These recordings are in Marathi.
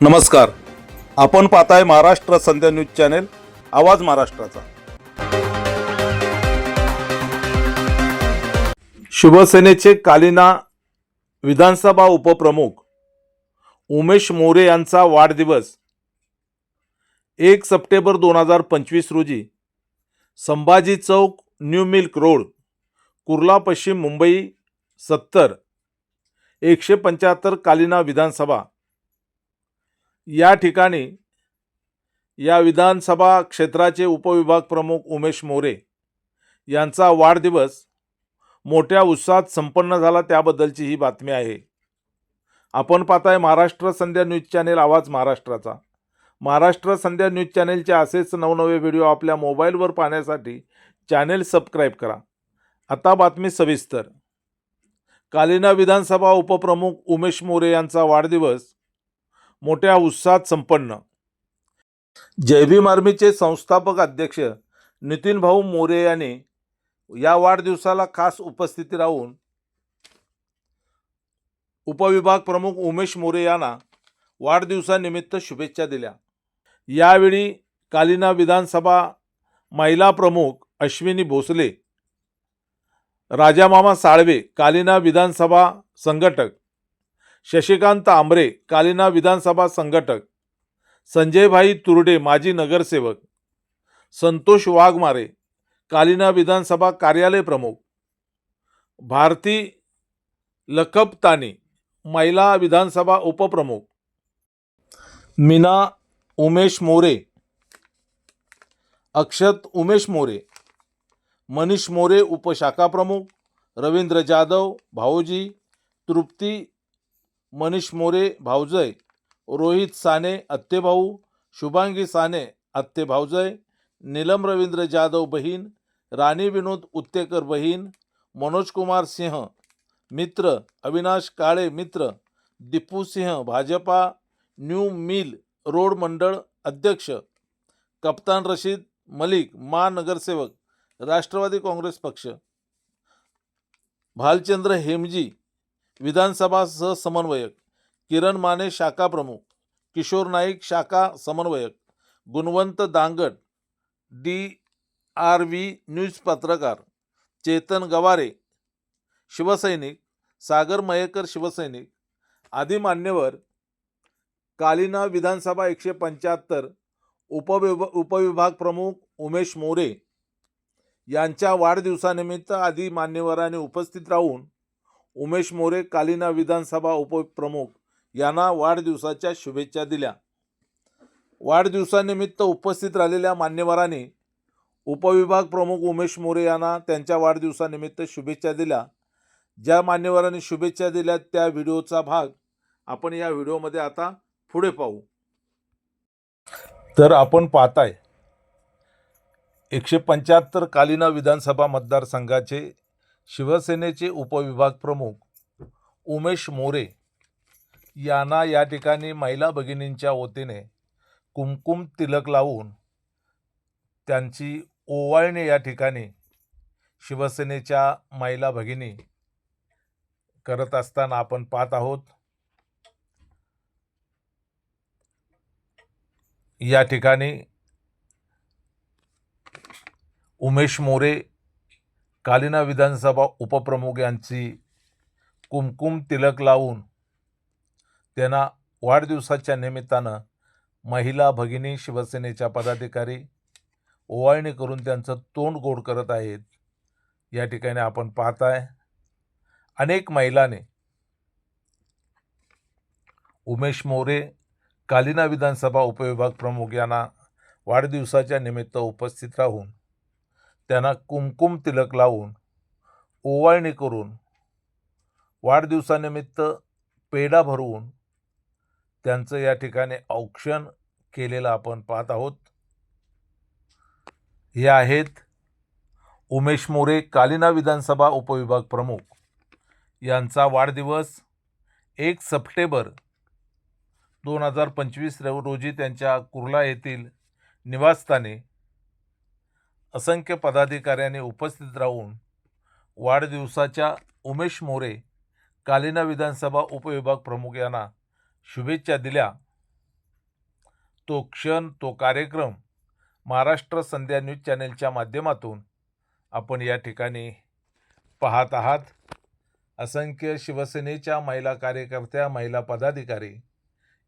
नमस्कार. आपण पाहताय महाराष्ट्र संध्या न्यूज चॅनेल आवाज महाराष्ट्राचा. शिवसेनेचे कालिना विधानसभा उपप्रमुख उमेश मोरे यांचा वाढदिवस. एक सप्टेंबर दोन हजार पंचवीस रोजी संभाजी चौक न्यू मिल्क रोड कुर्ला पश्चिम मुंबई सत्तर एकशे पंच्याहत्तर कालिना विधानसभा या ठिकाणी या विधानसभा क्षेत्राचे उपविभाग प्रमुख उमेश मोरे यांचा वाढदिवस मोठ्या उत्साहात संपन्न झाला त्याबद्दलची ही बातमी आहे. आपण पाहताय महाराष्ट्र संध्या न्यूज चॅनेल आवाज महाराष्ट्राचा. महाराष्ट्र संध्या न्यूज चॅनेलचे असेच नवनवे व्हिडिओ आपल्या मोबाईलवर पाहण्यासाठी चॅनेल सबस्क्राईब करा. आता बातमी सविस्तर. कालिना विधानसभा उपप्रमुख उमेश मोरे यांचा वाढदिवस मोठ्या उत्साहात संपन्न. जय भीम आर्मीचे संस्थापक अध्यक्ष नितीन भाऊ मोरे यांनी या वाढदिवसाला खास उपस्थिती राहून उपविभाग प्रमुख उमेश मोरे यांना वाढदिवसानिमित्त शुभेच्छा दिल्या. यावेळी कालिना विधानसभा महिला प्रमुख अश्विनी भोसले राजामामा साळवे कालिना विधानसभा संघटक शशिकांत आंबरे कालिना विधानसभा संघटक संजयभाई तुरडे माजी नगरसेवक संतोष वाघमारे कालिना विधानसभा कार्यालय प्रमुख भारती लखपतानी महिला विधानसभा उपप्रमुख मीना उमेश मोरे अक्षत उमेश मोरे मनीष मोरे उपशाखा प्रमुख रवींद्र जाधव भाऊजी तृप्ती मनीष मोरे भाऊजय, रोहित साने आत्तेभाऊ शुभांगी साने अत्ते भाऊजय, नीलम रवींद्र जाधव बहीण, राणी विनोद उत्तेकर बहीण, मनोज कुमार सिंह मित्र, अविनाश काळे मित्र, Deepu Singh BJP, new mill road मंडळ अध्यक्ष, कप्तान रशीद मलिक मा नगरसेवक राष्ट्रवादी काँग्रेस पक्ष, भालचंद्र हेमजी विधानसभा सहसमन्वयक किरण माने शाखा प्रमुख किशोर नाईक शाखा समन्वयक Gunwant Dangat D R V news पत्रकार चेतन गवारे शिवसैनिक सागर मयेकर शिवसैनिक आदी मान्यवर कालिना विधानसभा एकशे पंच्याहत्तर उपविभ उपविभाग प्रमुख उमेश मोरे यांच्या वाढदिवसानिमित्त आदी मान्यवरांनी उपस्थित राहून उमेश मोरे कालिना विधानसभा उपप्रमुख यांना वाढदिवसाच्या शुभेच्छा दिल्या. वाढदिवसानिमित्त उपस्थित राहिलेल्या मान्यवरांनी उपविभाग प्रमुख उमेश मोरे यांना त्यांच्या वाढदिवसानिमित्त शुभेच्छा दिल्या. ज्या मान्यवरांनी शुभेच्छा दिल्या त्या व्हिडिओचा भाग आपण या व्हिडिओमध्ये आता पुढे पाहू. तर आपण पाहताय एकशे पंच्याहत्तर कालिना विधानसभा मतदारसंघाचे शिवसेनेचे उपविभाग प्रमुख उमेश मोरे यांना या ठिकाणी महिला भगिनींच्या वतीने कुमकुम तिलक लावून त्यांची ओवाळणी या ठिकाणी शिवसेनेच्या महिला भगिनी करत असताना आपण पाहत आहोत. या ठिकाणी उमेश मोरे कालिना विधानसभा उपप्रमुख यांची कुमकुम तिलक लावून त्यांना वाढदिवसाच्या निमित्तानं महिला भगिनी शिवसेनेच्या पदाधिकारी ओवाळणी करून त्यांचं तोंड गोड करत आहेत. या ठिकाणी आपण पाहताय अनेक महिलाने उमेश मोरे कालिना विधानसभा उपविभाग प्रमुख यांना वाढदिवसाच्या निमित्त उपस्थित राहून त्यांना कुमकुम तिलक लावून ओवाळणी करून वाढदिवसानिमित्त पेढा भरवून त्यांचं या ठिकाणी औक्षण केलेलं आपण पाहत आहोत. हे आहेत उमेश मोरे कालिना विधानसभा उपविभाग प्रमुख. यांचा वाढदिवस एक सप्टेंबर दोन हजार पंचवीस रोजी त्यांच्या कुर्ला येथील निवासस्थानी असंख्य पदाधिकाऱ्यांनी उपस्थित राहून वाढदिवसाच्या उमेश मोरे कालिना विधानसभा उपविभाग प्रमुख यांना शुभेच्छा दिल्या. तो क्षण तो कार्यक्रम महाराष्ट्र संध्या न्यूज चॅनेलच्या माध्यमातून आपण या ठिकाणी पाहत आहात. असंख्य शिवसेनेच्या महिला कार्यकर्त्या महिला पदाधिकारी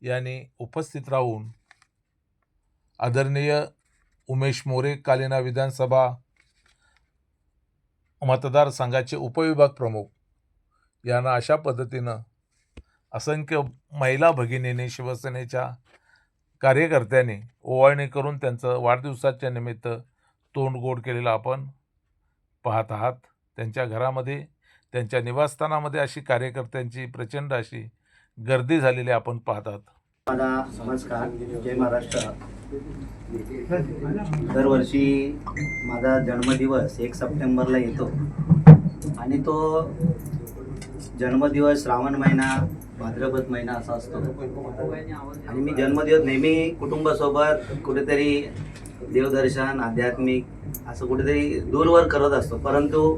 यांनी उपस्थित राहून आदरणीय उमेश मोरे कालिना विधानसभा मतदारसंघाचे उपविभाग प्रमुख. यांना अशा पद्धतीनं असंख्य महिला भगिनींनी शिवसेनेच्या कार्यकर्त्यांनी ओवाळणी करून त्यांचं वाढदिवसाच्या निमित्त तोंड गोड केलेलं आपण पाहत आहात. त्यांच्या घरामध्ये त्यांच्या निवासस्थानामध्ये अशी कार्यकर्त्यांची प्रचंड अशी गर्दी झालेली आपण पाहतात नमस्कार. जय महाराष्ट्र. दरवर्षी माझा जन्मदिवस एक सप्टेंबरला येतो. आणि तो जन्मदिवस श्रावण महिना भाद्रपद महिना असा असतो. आणि मी जन्मदिवस नेहमी कुटुंबासोबत कुठेतरी देवदर्शन आध्यात्मिक असं कुठेतरी दूरवर करत असतो. परंतु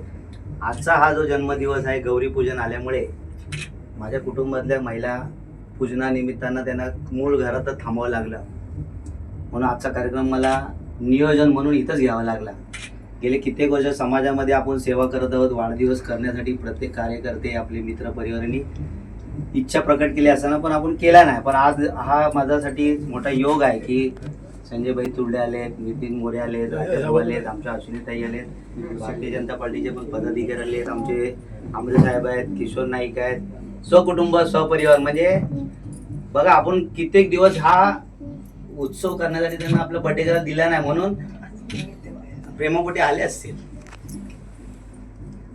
आजचा हा जो जन्मदिवस आहे गौरीपूजन आल्यामुळे माझ्या कुटुंबातल्या महिला पूजनानिमित्तानं त्यांना मूळ घरातच थांबावं लागलं. म्हणून आजचा कार्यक्रम मला नियोजन म्हणून इथंच घ्यावा लागला. गेले कित्येक वर्ष समाजामध्ये आपण सेवा करत आहोत वाढदिवस करण्यासाठी प्रत्येक कार्यकर्ते आपले मित्र परिवारांनी इच्छा प्रकट केली असताना पण आपण केला नाही. पण आज हा माझ्यासाठी मोठा योग आहे की संजयभाई तुर्डे आलेत नितीन मोरे आलेत राजाभाऊ आलेत आमच्या अश्विनीताई आलेत भारतीय जनता पार्टीचे पण पदाधिकारी आलेत आमचे आमरे साहेब आहेत किशोर नाईक आहेत स्वकुटुंब स्वपरिवार म्हणजे बघा आपण कित्येक दिवस हा उत्सव करण्यासाठी त्यांना आपला करायला दिला नाही म्हणून प्रेमापोटी आले असतील.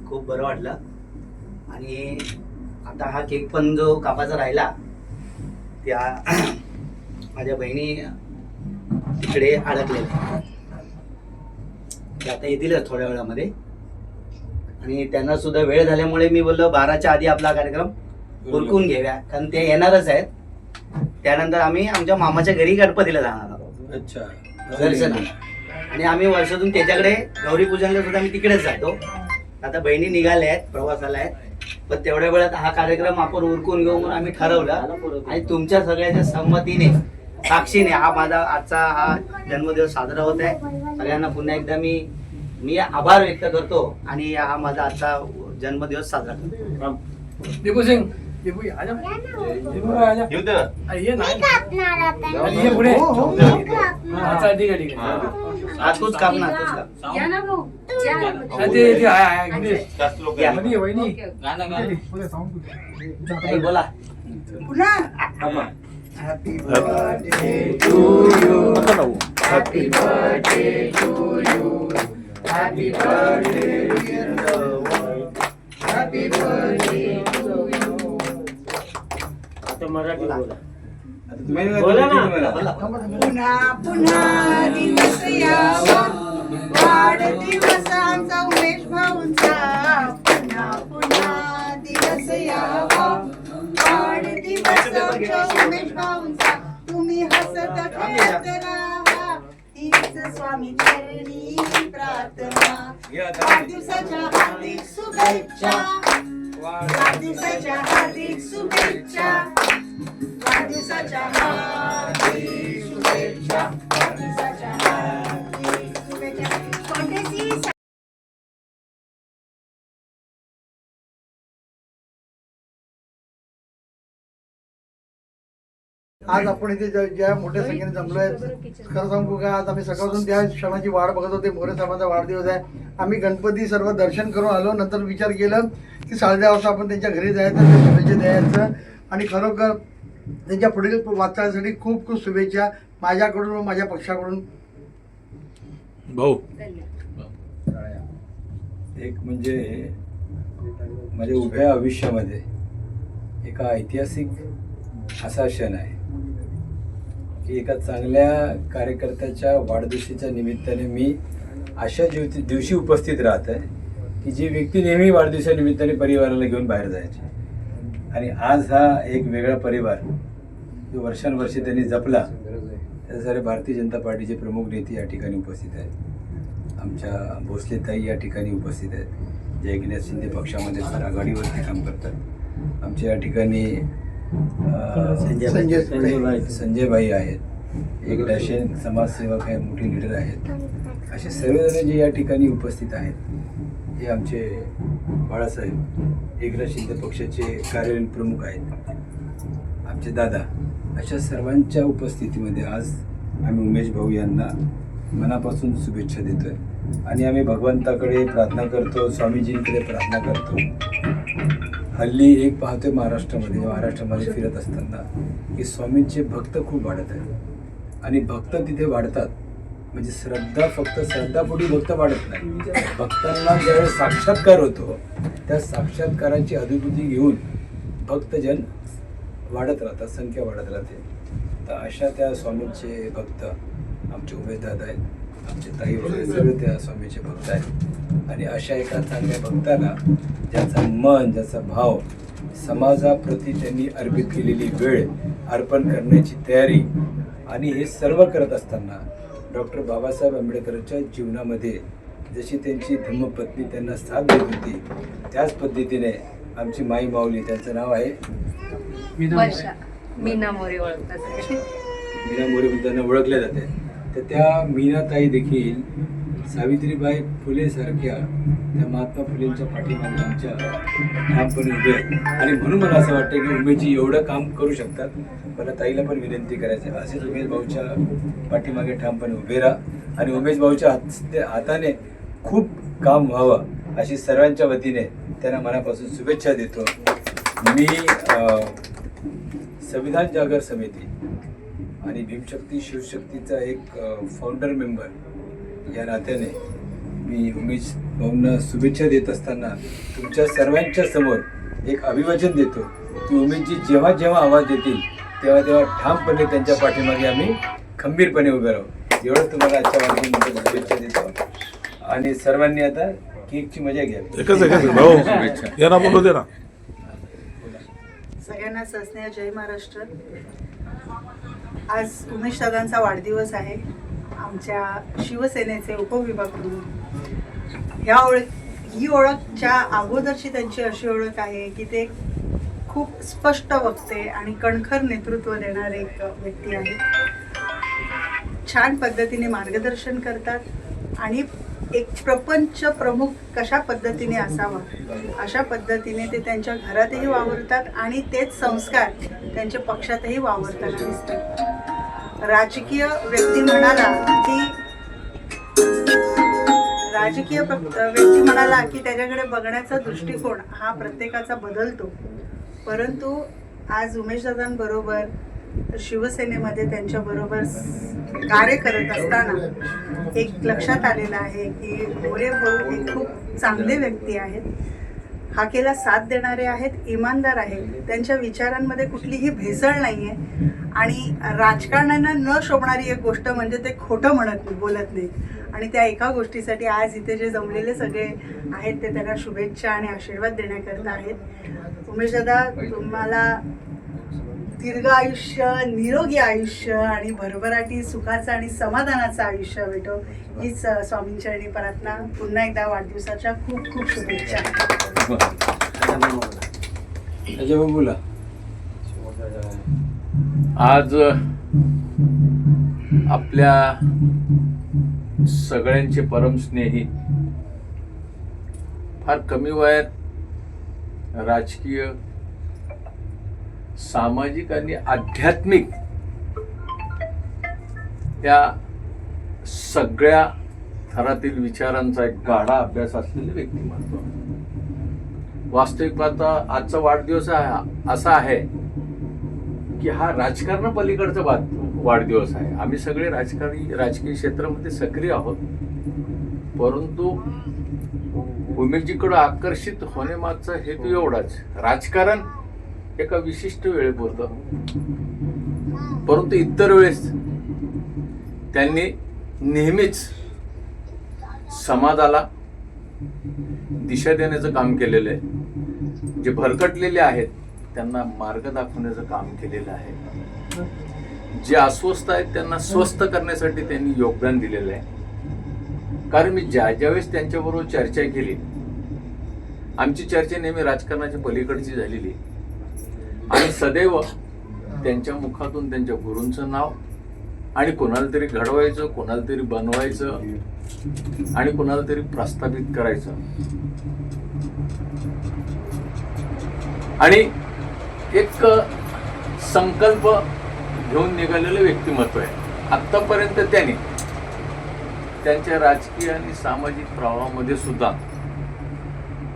खूप बरं वाटलं. आणि आता हा केक पण जो कापाचा राहिला त्या माझ्या बहिणी तिकडे अडकलेल्या ते आता येतीलच थोड्या वेळामध्ये. आणि त्यांना सुद्धा वेळ झाल्यामुळे मी बोललो बाराच्या आधी आपला कार्यक्रम उरकून घेऊया. कारण ते येणारच आहेत. त्यानंतर आम्ही आमच्या मामाच्या घरी गणपतीला जाणार आहोत. अच्छा. दर्शनाला. आणि आम्ही वर्षातून त्याच्याकडे गौरी पूजनला सुद्धा आम्ही तिकडेच जातो. आता बहिणी निघाल्या आहेत प्रवासाला आहेत. पण तेवढ्या वेळात हा कार्यक्रम आपण उरकून घेऊ म्हणून आम्ही ठरवलं. आणि तुमच्या सगळ्याच्या संमतीने साक्षीने हा माझा आजचा हा जन्मदिवस साजरा होत आहे. सगळ्यांना पुन्हा एकदा मी मी आभार व्यक्त करतो आणि हा माझा आजचा जन्मदिवस साजरा करतो. दीपू सिंग ये, आजा. दीपू आजा आ, ये नाही आधी ये पुढे. अच्छा ठीक आहे ठीक आहे. तूच कापणार तूच काप. हा, ते ते आहे, आहे, गणेश. या. वहिनी, वहिनी. ताई, बोला. बोला. ना. बोला. पुन्हा पुन्हा दिवस यावा. वाढदिवसांचा उमेश भाऊंचा. पुन्हा पुन्हा दिवस यावा. वाढदिवसांचा उमेश भाऊंचा. तुम्ही हसत खेळत राहा. स्वामी चरणी प्रार्थना. वाढदिवसाच्या हार्दिक शुभेच्छा. वाढदिवसाच्या हार्दिक शुभेच्छा. आज आपण इथे ज्या- ज्या मोठ्या संख्येने जमलो आहे खरं सांगू का आज आम्ही सकाळपासून त्या क्षणाची वाट बघत होते मोरे साहेबांचा वाढदिवस आहे. आम्ही गणपती सर्व दर्शन करून आलो नंतर विचार केलं की साडे वाजता आपण त्यांच्या घरी जायचं ते शुभेच्छा द्यायचं. आणि खरोखर त्यांच्या पुढील वाटचालीसाठी खूप खूप शुभेच्छा माझ्याकडून व माझ्या पक्षाकडून. भाऊ. एक म्हणजे माझ्या उभ्या आयुष्यामध्ये एका ऐतिहासिक असा क्षण आहे. की एका चांगल्या कार्यकर्त्याच्या वाढदिवशीच्या निमित्ताने मी अशा दिवशी दिवशी उपस्थित राहत आहे की जी व्यक्ती नेहमी वाढदिवसानिमित्ताने परिवाराला घेऊन बाहेर जायची. आणि आज हा एक वेगळा परिवार जो वर्षानुवर्षे त्यांनी जपला त्यासाठी भारतीय जनता पार्टीचे प्रमुख नेते या ठिकाणी उपस्थित आहेत. आमच्या भोसलेताई या ठिकाणी उपस्थित आहेत. जे एकनाथ शिंदे पक्षामध्ये फार आघाडीवरती काम करतात. आमच्या या ठिकाणी संजय संजय आहेत. एक डॅशिंग समाजसेवक आहे मोठे लीडर आहेत. असे सर्वजण जे या ठिकाणी उपस्थित आहेत हे आमचे बाळासाहेब एकनाथ शिंदे पक्षाचे कार्यकारी प्रमुख आहेत. आमचे दादा अशा सर्वांच्या उपस्थितीमध्ये आज आम्ही उमेश भाऊ यांना मनापासून शुभेच्छा देतोय. आणि आम्ही भगवंताकडे प्रार्थना करतो स्वामीजींकडे प्रार्थना करतो. हल्ली एक पाहतोय महाराष्ट्रामध्ये महाराष्ट्रामध्ये फिरत असताना की स्वामींचे भक्त खूप वाढत आहेत. आणि भक्त तिथे वाढतात. म्हणजे श्रद्धा फक्त श्रद्धापोटी भक्त वाढत नाही. भक्तांना ज्यावेळेस साक्षात्कार होतो त्या साक्षात्काराची अनुभूती घेऊन भक्तजन वाढत राहतात संख्या वाढत राहते. तर अशा त्या स्वामींचे भक्त आमचे उमेदवार आहेत आमचे ताई वगैरे सगळे त्या स्वामीचे भक्त आहेत. आणि अशा एका चांगल्या भक्ताला ज्याचा मन ज्याचा भाव समाजाप्रती त्यांनी अर्पित केलेली वेळ अर्पण करण्याची तयारी आणि हे सर्व करत असताना डॉक्टर बाबासाहेब आंबेडकरांच्या जीवनामध्ये जशी त्यांची धर्मपत्नी त्यांना साथ देत होती त्याच पद्धतीने आमची माई माऊली त्यांचं नाव आहे. मीना मोरे. मीना मोरे त्यांना ओळखले जाते. तर त्या मीनाताई देखील सावित्रीबाई फुलेसारख्या त्या महात्मा फुलेंच्या पाठीमागे आमच्या ठामपणे उभे आहेत. आणि म्हणून मला असं वाटतं की उमेशजी एवढं काम करू शकतात. मला ताईला पण विनंती करायची आहे. असेच उमेश भाऊच्या पाठीमागे ठामपणे उभे राहा. आणि उमेश भाऊच्या हात हाताने खूप काम व्हावं अशी सर्वांच्या वतीने त्यांना मनापासून शुभेच्छा देतो. मी संविधान जागर समिती आणि भीमशक्ती शिवशक्तीचा एक फाउंडर मेंबर या नात्याने मी उमेश भाऊंना शुभेच्छा देत असताना तुमच्या सर्वांच्या समोर एक अभिवाचन देतो. की उमेशजी जेव्हा जेव्हा आवाज देतील तेव्हा तेव्हा ठामपणे त्यांच्या पाठीमागे आम्ही खंबीरपणे उभे राहू. एवढं तुम्हाला आजच्या वाढदिवसामध्ये शुभेच्छा देतो. आणि सर्वांनी आता केकची मजा घ्यावी एकच एकच भाऊ यांना बोलू दे ना. सगळ्यांना सस्नेह जय महाराष्ट्र. आज उमेश दादांचा वाढदिवस आहे. आमच्या शिवसेनेचे उपविभाग प्रमुख ह्या ओळख ही ओळखच्या अगोदरची त्यांची अशी ओळख आहे की ते खूप स्पष्ट वक्ते आणि कणखर नेतृत्व देणारे एक व्यक्ती आहे छान पद्धतीने मार्गदर्शन करतात आणि एक प्रपंच प्रमुख कशा पद्धतीने असावा अशा पद्धतीने ते त्यांच्या घरातही वावरतात आणि तेच संस्कार त्यांच्या पक्षातही वावरताना दिसतात. राजकीय व्यक्ती म्हणाला की राजकीय व्यक्ती म्हणाला की त्याच्याकडे बघण्याचा दृष्टिकोन हा प्रत्येकाचा बदलतो. परंतु आज उमेशदादांबरोबर शिवसेनेमध्ये त्यांच्याबरोबर कार्य करत असताना एक लक्षात आलेलं आहे की मोरे भाऊ हे खूप चांगले व्यक्ती आहेत. हाकेला साथ देणारे आहेत इमानदार आहेत. त्यांच्या विचारांमध्ये कुठलीही भेसळ नाही आहे आणि राजकारण्यांना न शोभणारी एक गोष्ट म्हणजे ते खोटं म्हणत नाही बोलत नाही. आणि त्या एका गोष्टीसाठी आज इथे जे जमलेले सगळे आहेत ते त्यांना शुभेच्छा आणि आशीर्वाद देण्याकरता आहेत. उमेश दादा तुम्हाला दीर्घ आयुष्य निरोगी आयुष्य आणि भरभराटी सुखाचं आणि समाधानाचं आयुष्य भेटो. हीच अ, स्वामींचरणी प्रार्थना. पुन्हा एकदा वाढदिवसाच्या खूप खूप शुभेच्छा. अजय बोला आज आपल्या सगळ्यांचे परमस्नेही फार कमी वयात राजकीय सामाजिक आणि आध्यात्मिक या सगळ्या थरातील विचारांचा एक गाढा अभ्यास असलेले व्यक्तिमत्व वास्तविक पाहता आजचा वाढदिवस असा आहे की हा राजकारण पलीकडचा बात वाढदिवस आहे. आम्ही सगळे राजकारणी राजकीय क्षेत्रामध्ये सक्रिय आहोत. परंतु उमेशजीकडं आकर्षित होण्यामागचा हेतू एवढाच. राजकारण एका विशिष्ट वेळेपुरतं. परंतु इतर वेळेस त्यांनी नेहमीच समाजाला दिशा देण्याचं काम केलेलं आहे. जे भरकटलेले आहेत त्यांना मार्ग दाखवण्याचं काम केलेलं आहे. जे अस्वस्थ आहेत त्यांना स्वस्थ करण्यासाठी त्यांनी योगदान दिलेलं आहे. कारण मी ज्या ज्यावेळेस त्यांच्याबरोबर चर्चा केली आमची चर्चा नेहमी राजकारणाच्या पलीकडची झालेली आणि सदैव त्यांच्या मुखातून त्यांच्या गुरूंचं नाव आणि कोणाला तरी घडवायचं कोणाला तरी बनवायचं आणि कोणाला तरी प्रस्थापित करायचं. आणि एक संकल्प घेऊन निघालेलं व्यक्तिमत्व आहे. आत्तापर्यंत त्याने त्यांच्या राजकीय आणि सामाजिक प्रवाहामध्ये सुद्धा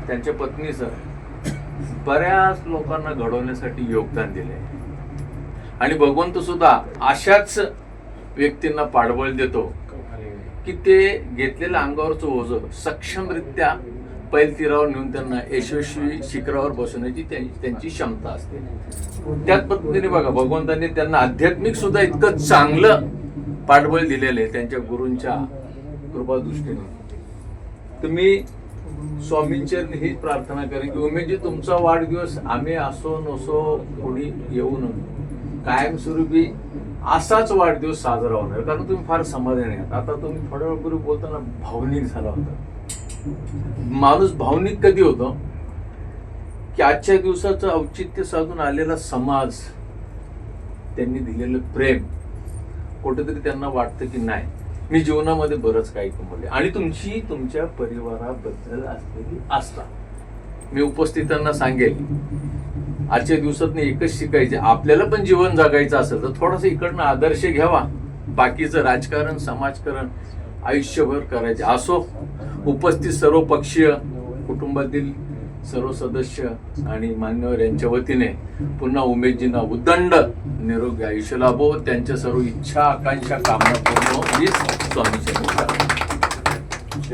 त्यांच्या पत्नीचं बऱ्याच लोकांना घडवण्यासाठी योगदान दिले आणि भगवंत सुद्धा अशाच व्यक्तींना पाठबळ देतो की ते घेतलेलं अंगावरचं ओझं सक्षमरित्या पैलतीरावर नेऊन त्यांना यशस्वी शिखरावर बसवण्याची त्यांची त्यांची क्षमता असते. त्याच पद्धतीने बघा भगवंतांनी त्यांना आध्यात्मिक सुद्धा इतकं चांगलं पाठबळ दिलेलं आहे त्यांच्या गुरूंच्या कृपादृष्टीने. तुम्ही स्वामींचरणी हीच प्रार्थना करेन की उमेदजी तुमचा वाढदिवस आम्ही असो नसो कोणी येऊ नये. कायमस्वरूपी असाच वाढदिवस साजरा होणार कारण तुम्ही फार समाधानी आहात. आता तुम्ही थोड्या वेळपूर्वी बोलताना भावनिक झाला होता. माणूस भावनिक कधी होतो? की आजच्या दिवसाचं औचित्य साधून आलेला समाज त्यांनी दिलेलं प्रेम कुठेतरी त्यांना वाटतं की नाही? मी जीवनामध्ये बरंच काही कमवले आणि तुमची तुमच्या परिवाराबद्दल असलेली आस्था. मी उपस्थितांना सांगेल आजच्या दिवसात एकच शिकायचे आपल्याला पण जीवन जगायचं असेल तर थोडासा इकडनं आदर्श घ्यावा बाकीचं राजकारण समाजकारण आयुष्यभर करायचे असो उपस्थित सर्व पक्षीय कुटुंबातील सर्व सदस्य आणि मान्यवर यांच्या वतीने पुन्हा उमेदजींना उदंड निरोगी आयुष्य लाभो त्यांच्या सर्व इच्छा आकांक्षा कामना पूर्ण. हीच स्वामीची इच्छा. आज